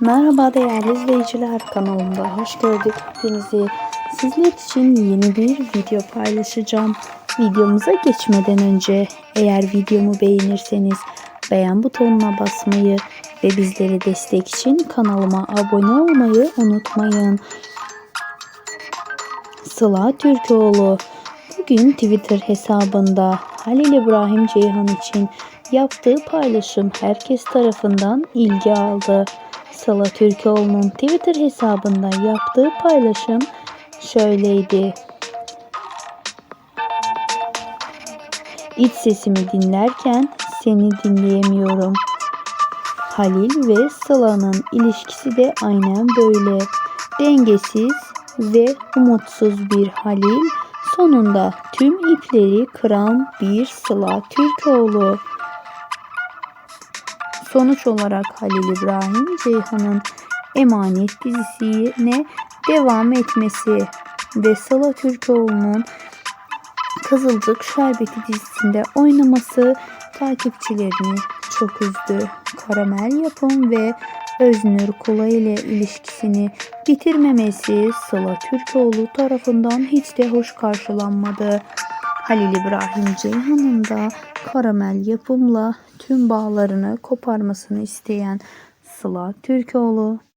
Merhaba değerli izleyiciler kanalımda hoş gördük hepinizi. Sizler için yeni bir video paylaşacağım. Videomuza geçmeden önce eğer videomu beğenirseniz beğen butonuna basmayı ve bizlere destek için kanalıma abone olmayı unutmayın. Sıla Türkoğlu bugün Twitter hesabında Halil İbrahim Ceyhan için yaptığı paylaşım herkes tarafından ilgi aldı. Sıla Türkoğlu'nun Twitter hesabında yaptığı paylaşım şöyleydi. İç sesimi dinlerken seni dinleyemiyorum. Halil ve Sıla'nın ilişkisi de aynen böyle. Dengesiz ve umutsuz bir Halil sonunda tüm ipleri kıran bir Sıla Türkoğlu. Sonuç olarak Halil İbrahim Ceyhan'ın Emanet dizisine devam etmesi ve Sıla Türkoğlu'nun Kızılcık Şerbeti dizisinde oynaması takipçilerini çok üzdü. Karamel Yapım ve Öznur Kula ile ilişkisini bitirmemesi Sıla Türkoğlu tarafından hiç de hoş karşılanmadı. Halil İbrahim Ceyhan'ın da karamel yapımla tüm bağlarını koparmasını isteyen Sıla Türkoğlu